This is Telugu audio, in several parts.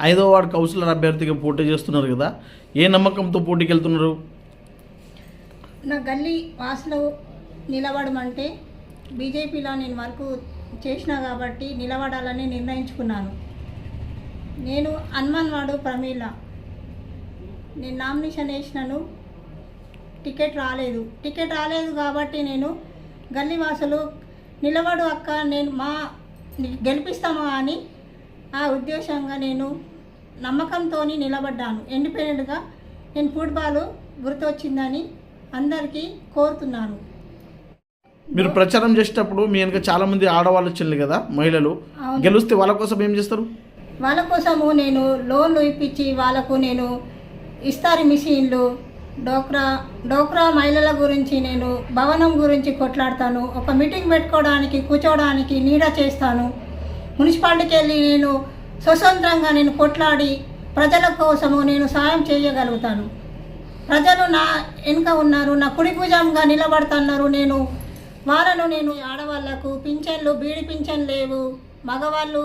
ఐదో వార్డు కౌన్సిలర్ అభ్యర్థిగా పోటీ చేస్తున్నారు కదా ఏ నమ్మకంతో పోటీకి వెళ్తున్నారు నా గల్లీ వాసులు నిలబడమంటే బీజేపీలో నేను వర్క్ చేసిన కాబట్టి నిలబడాలని నిర్ణయించుకున్నాను. నేను హనుమాన్వాడు ప్రమీల. నేను నామినేషన్ వేసినాను టికెట్ రాలేదు. టికెట్ రాలేదు కాబట్టి నేను గల్లీ వాసులు నిలబడు అక్క నేను మా గెలిపిస్తామా అని ఆ ఉద్దేశంగా నేను నమ్మకంతో నిలబడ్డాను. ఇండిపెండెంట్గా నేను ఫుట్బాల్ గుర్తొచ్చిందని అందరికీ కోరుతున్నాను. మీరు ప్రచారం చేసేటప్పుడు మీ వెనక చాలా మంది ఆడవాళ్ళు వచ్చింది కదా మహిళలు. గెలిస్తే వాళ్ళ కోసం ఏం చేస్తారు? వాళ్ళ కోసము నేను లోన్లు ఇప్పించి వాళ్ళకు నేను ఇస్తారి మిషన్లు. డోక్రా డోక్రా మహిళల గురించి నేను భవనం గురించి కొట్లాడతాను. ఒక మీటింగ్ పెట్టుకోవడానికి కూర్చోవడానికి నీడ చేస్తాను. మున్సిపాలిటీకి వెళ్ళి నేను స్వతంత్రంగా నేను కొట్లాడి ప్రజల కోసము నేను సాయం చేయగలుగుతాను. ప్రజలు నా వెనుక ఉన్నారు నా కుడి భుజంగా నిలబడుతున్నారు. నేను వాళ్ళను నేను ఆడవాళ్ళకు పింఛన్లు బీడి పింఛన్ లేవు. మగవాళ్ళు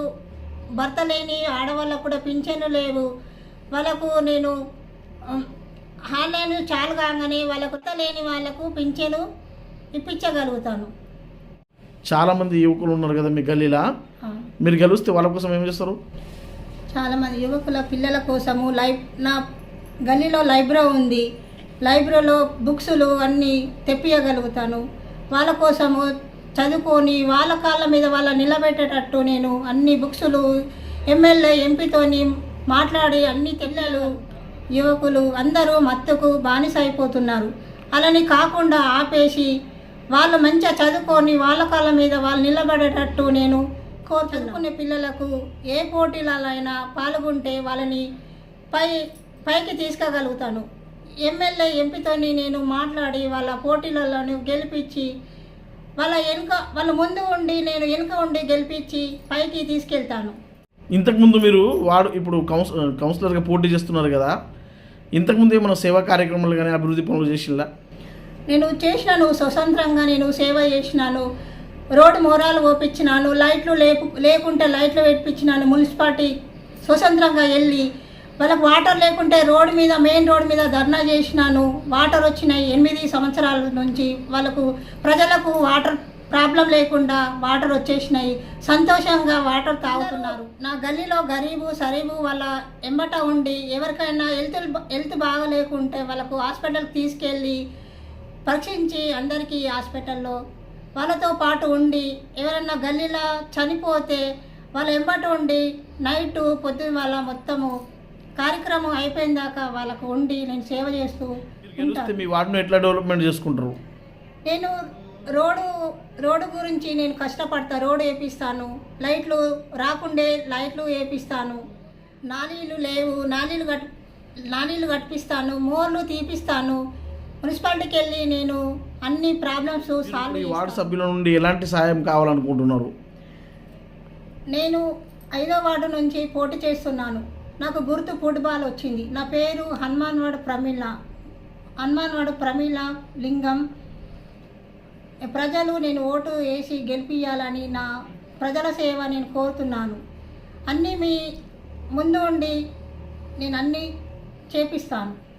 భర్త లేని ఆడవాళ్ళకు కూడా పింఛన్లు లేవు. వాళ్ళకు నేను ఆన్లైన్ చాలు కాగానే వాళ్ళకు భర్త లేని వాళ్ళకు పింఛను ఇప్పించగలుగుతాను. చాలా మంది యువకులు ఉన్నారు కదా మీ గల్లీలా. మీరు గెలిస్తే వాళ్ళ కోసం ఏం చేస్తారు? చాలామంది యువకుల పిల్లల కోసము లైబ్ నా గల్లీలో లైబ్రరీ ఉంది. లైబ్రరీలో బుక్స్లు అన్నీ తెప్పియగలుగుతాను. వాళ్ళ కోసము చదువుకొని వాళ్ళ కాళ్ళ మీద వాళ్ళ నిలబెట్టేటట్టు నేను అన్ని బుక్స్లు ఎమ్మెల్యే ఎంపీతోని మాట్లాడి అన్ని పిల్లలు యువకులు అందరూ మత్తుకు బానిస అయిపోతున్నారు అలాని కాకుండా ఆపేసి వాళ్ళు మంచిగా చదువుకొని వాళ్ళ కాళ్ళ మీద వాళ్ళు నిలబడేటట్టు నేను కోరుకునే పిల్లలకు ఏ పోటీలైనా పాల్గొంటే వాళ్ళని పై పైకి తీసుకెళ్ళగలుగుతాను ఎమ్మెల్యే ఎంపీతోని నేను మాట్లాడి వాళ్ళ పోటీలలో గెలిపించి వాళ్ళ వెనుక వాళ్ళ ముందు ఉండి నేను వెనుక ఉండి గెలిపించి పైకి తీసుకెళ్తాను. ఇంతకుముందు మీరు వాడు ఇప్పుడు కౌన్స్ కౌన్సిలర్గా పోటీ చేస్తున్నారు కదా ఇంతకుముందు ఏమైనా సేవా కార్యక్రమాలు కానీ అభివృద్ధి పనులు చేసిందా నేను చేసినాను స్వతంత్రంగా నేను సేవ చేసినాను. రోడ్డు మోరాలు ఓపించినాను లైట్లు లేపు లేకుంటే లైట్లు పెట్టించినాను మున్సిపాలిటీ స్వతంత్రంగా వెళ్ళి. వాళ్ళకు వాటర్ లేకుంటే రోడ్డు మీద మెయిన్ రోడ్డు మీద ధర్నా చేసినాను. వాటర్ వచ్చినాయి ఎనిమిది సంవత్సరాల నుంచి. వాళ్ళకు ప్రజలకు వాటర్ ప్రాబ్లం లేకుండా వాటర్ వచ్చేసినాయి. సంతోషంగా వాటర్ తాగుతున్నారు. నా గల్లీలో గరీబు సరీబు వాళ్ళ ఎంబట ఉండి ఎవరికైనా హెల్త్ హెల్త్ బాగలేకుంటే వాళ్ళకు హాస్పిటల్కి తీసుకెళ్ళి పరీక్షించి అందరికీ హాస్పిటల్లో వాళ్ళతో పాటు ఉండి ఎవరన్నా గల్లీలో చనిపోతే వాళ్ళ ఎంబట ఉండి నైట్ పొద్దున వాళ్ళ మొత్తము కార్యక్రమం అయిపోయిన దాకా వాళ్ళకు ఉండి నేను సేవ చేస్తూ ఉంటాను. మీ వార్డును ఎట్లా డెవలప్మెంట్ చేసుకుంటారు? నేను రోడ్డు రోడ్డు గురించి నేను కష్టపడతా రోడ్డు వేపిస్తాను. లైట్లు రాకుండే లైట్లు వేపిస్తాను. నాలీలు లేవు నాలీలు కట్ నాలీలు కట్టిస్తాను మోర్లు తీపిస్తాను. మున్సిపాలిటీకి వెళ్ళి నేను అన్ని ప్రాబ్లమ్స్ సాల్వ్ ఈ వార్డు. సభ్యుల నుండి ఎలాంటి సాయం కావాలనుకుంటున్నారు? నేను ఐదో వార్డు నుంచి పోటీ చేస్తున్నాను. నాకు గుర్తు ఫుట్బాల్ వచ్చింది. నా పేరు హనుమాన్వాడ ప్రమీల. హనుమాన్వాడ ప్రమీల లింగం. ప్రజలు నేను ఓటు వేసి గెలిపించాలని నా ప్రజల సేవ నేను కోరుతున్నాను. అన్నీ మీ ముందు ఉండి నేను అన్నీ చేపిస్తాను.